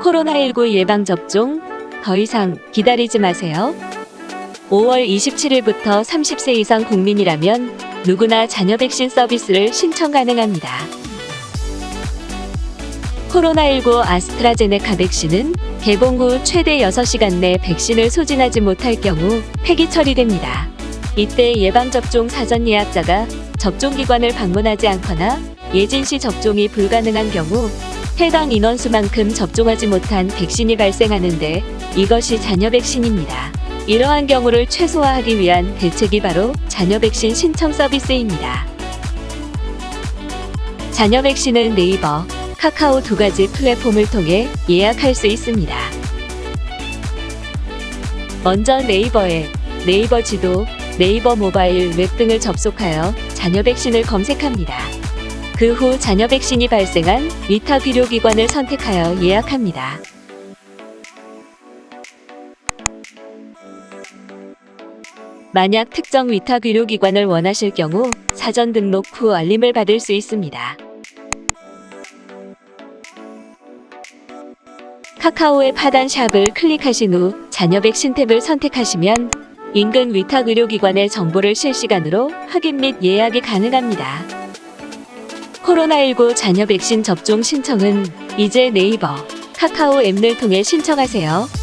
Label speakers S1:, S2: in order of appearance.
S1: 코로나19 예방접종 더 이상 기다리지 마세요. 5월 27일부터 30세 이상 국민이라면 누구나 자녀 백신 서비스를 신청 가능합니다. 코로나19 아스트라제네카 백신은 개봉 후 최대 6시간 내 백신을 소진하지 못할 경우 폐기 처리됩니다. 이때 예방접종 사전 예약자가 접종기관을 방문하지 않거나 예진 시 접종이 불가능한 경우 해당 인원수만큼 접종하지 못한 백신이 발생하는데 이것이 자녀 백신입니다. 이러한 경우를 최소화하기 위한 대책이 바로 자녀 백신 신청 서비스입니다. 자녀 백신은 네이버, 카카오 두 가지 플랫폼을 통해 예약할 수 있습니다. 먼저 네이버 앱, 네이버 지도, 네이버 모바일 웹 등을 접속하여 자녀 백신을 검색합니다. 그후 자녀 백신이 발생한 위탁 의료기관을 선택하여 예약합니다. 만약 특정 위탁 의료기관을 원하실 경우 사전 등록 후 알림을 받을 수 있습니다. 카카오의 파단 샵을 클릭하신 후 자녀 백신 탭을 선택하시면 인근 위탁 의료기관의 정보를 실시간으로 확인 및 예약이 가능합니다. 코로나19 자녀 백신 접종 신청은 이제 네이버, 카카오 앱을 통해 신청하세요.